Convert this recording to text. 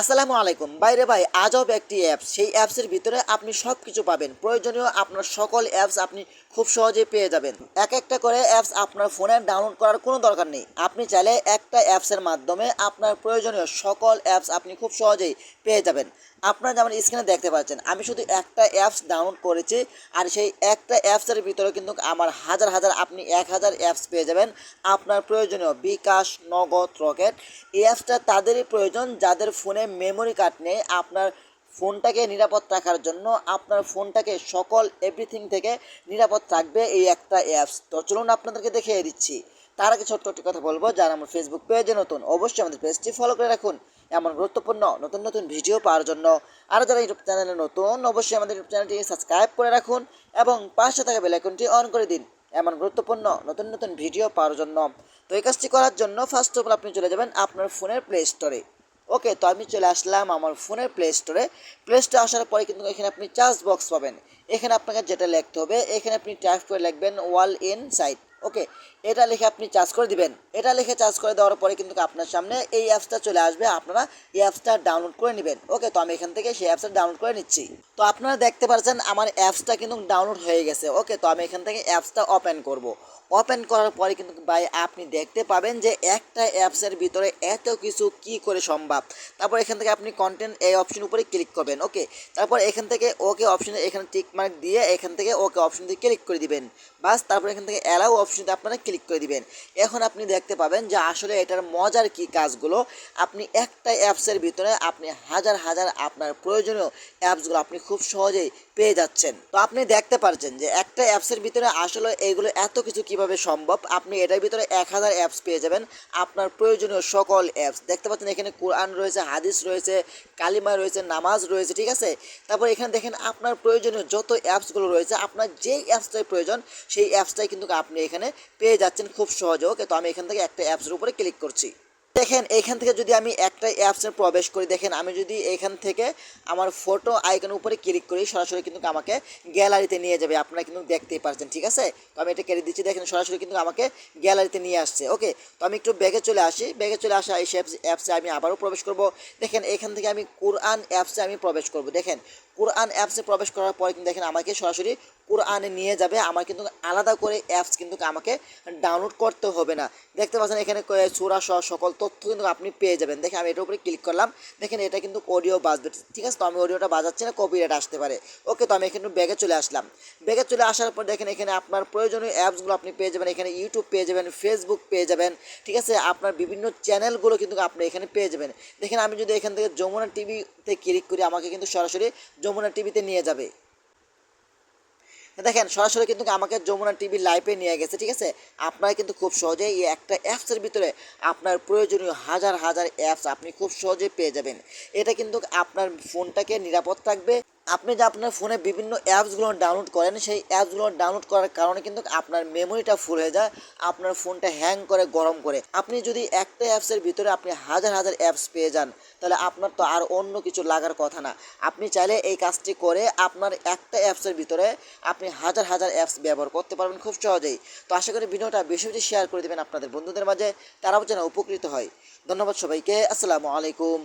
আসসালামু আলাইকুম। বাইরে ভাই, আজব একটি অ্যাপস সেই অ্যাপসের ভিতরে আপনি সব কিছু পাবেন। প্রয়োজনীয় আপনার সকল অ্যাপস আপনি খুব সহজে পেয়ে যাবেন। এক একটা করে অ্যাপস আপনার ফোনে ডাউনলোড করার কোনো দরকার নেই। আপনি চাইলে একটা অ্যাপসের মাধ্যমে আপনার প্রয়োজনীয় সকল অ্যাপস আপনি খুব সহজেই পেয়ে যাবেন। আপনারা যেমন স্ক্রিনে দেখতে পাচ্ছেন, আমি শুধু একটা অ্যাপস ডাউনলোড করেছি আর সেই একটা অ্যাপসের ভিতরে কিন্তু আমার হাজার হাজার আপনি এক হাজার অ্যাপস পেয়ে যাবেন। আপনার প্রয়োজনীয় বিকাশ, নগদ, রকেট, এই অ্যাপসটা তাদেরই প্রয়োজন, যাদের ফোনে মেমোরি কার্ড নেই, আপনার ফোনটাকে নিরাপদ রাখার জন্য আপনার ফোনটাকে সকল এভরিথিং থেকে নিরাপদ থাকবে এই একটা অ্যাপস তো চলুন আপনাদেরকে দেখিয়ে দিচ্ছি। তার আগে ছোট্ট একটি কথা বলব, যারা আমার ফেসবুক পেজে নতুন, অবশ্যই আমাদের পেজটি ফলো করে রাখুন। এমন গুরুত্বপূর্ণ, নতুন নতুন ভিডিও পাওয়ার জন্য। আর যারা ইউটিউব চ্যানেলে নতুন, অবশ্যই আমাদের ইউটিউব চ্যানেলটি সাবস্ক্রাইব করে রাখুন এবং পাশে থাকা বেলাইকনটি অন করে দিন। এমন গুরুত্বপূর্ণ, নতুন নতুন ভিডিও পাওয়ার জন্য। তো এই কাজটি করার জন্য ফার্স্ট অফ অল আপনি চলে যাবেন আপনার ফোনের প্লে স্টোরে ওকে, তো আমি চলে আসলাম আমার ফোনের প্লে স্টোরে প্লে স্টোরে আসার পরে কিন্তু এখানে আপনি চার্জ বক্স পাবেন। এখানে আপনাকে যেটা লিখতে হবে, এখানে আপনি টাইপ করে লিখবেন ওয়াল ইন সাইট ওকে, এটা লিখে আপনি চার্জ করে দিবেন। এটা লিখে চার্জ করে দেওয়ার পরে কিন্তু আপনার সামনে এই অ্যাপসটা চলে আসবে, আপনারা এই অ্যাপসটা ডাউনলোড করে নেবেন। ওকে, তো আমি এখান থেকে সেই অ্যাপসটা ডাউনলোড করে নিচ্ছি। তো আপনারা দেখতে পাচ্ছেন আমার অ্যাপসটা কিন্তু ডাউনলোড হয়ে গেছে। ওকে, তো আমি এখান থেকে অ্যাপসটা ওপেন করব। ওপেন করার পরে কিন্তু ভাই আপনি দেখতে পাবেন যে একটা অ্যাপসের ভিতরে এত কিছু কি করে সম্ভব। তারপর এখান থেকে আপনি কন্টেন্ট এই অপশন উপরে ক্লিক করবেন। ওকে, তারপর এখান থেকে ওকে অপশনে এখানে টিক মার্ক দিয়ে এখান থেকে ওকে অপশন দিয়ে ক্লিক করে দিবেন। বাস, তারপর এখান থেকে অ্যালাউ অপশনতে আপনারা ক্লিক করে দিবেন। এখন আপনি দেখতে পাবেন যে আসলে এটার মজার কি কাজগুলো। আপনি একটা অ্যাপসের ভিতরে আপনি হাজার হাজার আপনার প্রয়োজনীয় অ্যাপসগুলো আপনি খুব সহজেই পেয়ে যাচ্ছেন। তো আপনি দেখতে পারছেন যে একটা অ্যাপসের ভিতরে আসলে এইগুলো এত কিছু কীভাবে সম্ভব? আপনি এটার ভিতরে এক হাজার অ্যাপস পেয়ে যাবেন। আপনার প্রয়োজনীয় সকল অ্যাপস দেখতে পাচ্ছেন এখানে কোরআন রয়েছে, হাদিস রয়েছে, কালিমা রয়েছে, নামাজ রয়েছে, ঠিক আছে? তারপর এখানে দেখেন আপনার প্রয়োজনীয় যত অ্যাপসগুলো রয়েছে, আপনার যেই অ্যাপসটাই প্রয়োজন, সেই অ্যাপসটাই কিন্তু আপনি এখানে পেয়ে যাচ্ছেন খুব সহজে ওকে তো আমি এখান থেকে একটা অ্যাপসের উপরে ক্লিক করছি। দেখেন, এখান থেকে যদি আমি একটা অ্যাপসে প্রবেশ করি, দেখেন, আমি যদি এখান থেকে আমার ফটো আইকনের উপরে ক্লিক করি, সরাসরি কিন্তু আমাকে গ্যালারিতে নিয়ে যাবে। আপনারা কিন্তু দেখতেই পারছেন, ঠিক আছে? তো আমি এটা কেড়ে দিচ্ছি, দেখেন, সরাসরি কিন্তু আমাকে গ্যালারিতে নিয়ে আসছে। ওকে তো আমি একটু ব্যাগে চলে আসি। ব্যাগে চলে আসা, এই অ্যাপসে আমি আবারও প্রবেশ করব। দেখেন, এখান থেকে আমি কোরআন অ্যাপসে আমি প্রবেশ করব। দেখেন কোরআন অ্যাপসে প্রবেশ করার পরে কিন্তু দেখেন, আমাকে সরাসরি কোরআনে নিয়ে যাবে। আমার কিন্তু আলাদা করে অ্যাপস কিন্তু আমাকে ডাউনলোড করতে হবে না। দেখতে পাচ্ছেন, এখানে সুরা সহ সকল তথ্য কিন্তু আপনি পেয়ে যাবেন। দেখেন আমি এটার উপরে ক্লিক করলাম। দেখেন এটা কিন্তু অডিও বাজবে। ঠিক আছে? তো আমি অডিওটা বাজাচ্ছি না কপিরাইট আসতে পারে। ওকে তো আমি এখানে ব্যাগে চলে আসলাম। ব্যাগে চলে আসার পর দেখেন এখানে আপনার প্রয়োজনীয় অ্যাপসগুলো আপনি পেয়ে যাবেন। এখানে ইউটিউব পেয়ে যাবেন ফেসবুক পেয়ে যাবেন। ঠিক আছে? আপনার বিভিন্ন চ্যানেলগুলো কিন্তু আপনি এখানে পেয়ে যাবেন। দেখেন আমি যদি এখান থেকে যমুনা টিভিতে ক্লিক করি, আমাকে কিন্তু সরাসরি যমুনা টিভিতে নিয়ে যাবে। দেখেন, সরাসরি কিন্তু আমাকে যমুনা টিভি লাইভে নিয়ে গেছে, ঠিক আছে? আপনারা কিন্তু খুব সহজেই এই একটা অ্যাপসের ভিতরে আপনার প্রয়োজনীয় হাজার হাজার অ্যাপস আপনি খুব সহজে পেয়ে যাবেন। এটা কিন্তু আপনার ফোনটাকে নিরাপদ থাকবে আপনি যে আপনার ফোনে বিভিন্ন অ্যাপসগুলো ডাউনলোড করেন, সেই অ্যাপসগুলো ডাউনলোড করার কারণে কিন্তু আপনার মেমোরিটা ফুল হয়ে যায়, আপনার ফোনটা হ্যাং করে, গরম করে। আপনি যদি একটা অ্যাপসের ভিতরে আপনি হাজার হাজার অ্যাপস পেয়ে যান, তাহলে আপনার তো আর অন্য কিছু লাগার কথা না। আপনি চাইলে এই কাজটি করে আপনার একটা অ্যাপসের ভিতরে আপনি হাজার হাজার অ্যাপস ব্যবহার করতে পারবেন খুব সহজেই। তো আশা করি ভিডিওটা বেশি বেশি শেয়ার করে দেবেন আপনাদের বন্ধুদের মাঝে, তারাও যেন উপকৃত হয়। ধন্যবাদ সবাইকে, আসসালামু আলাইকুম।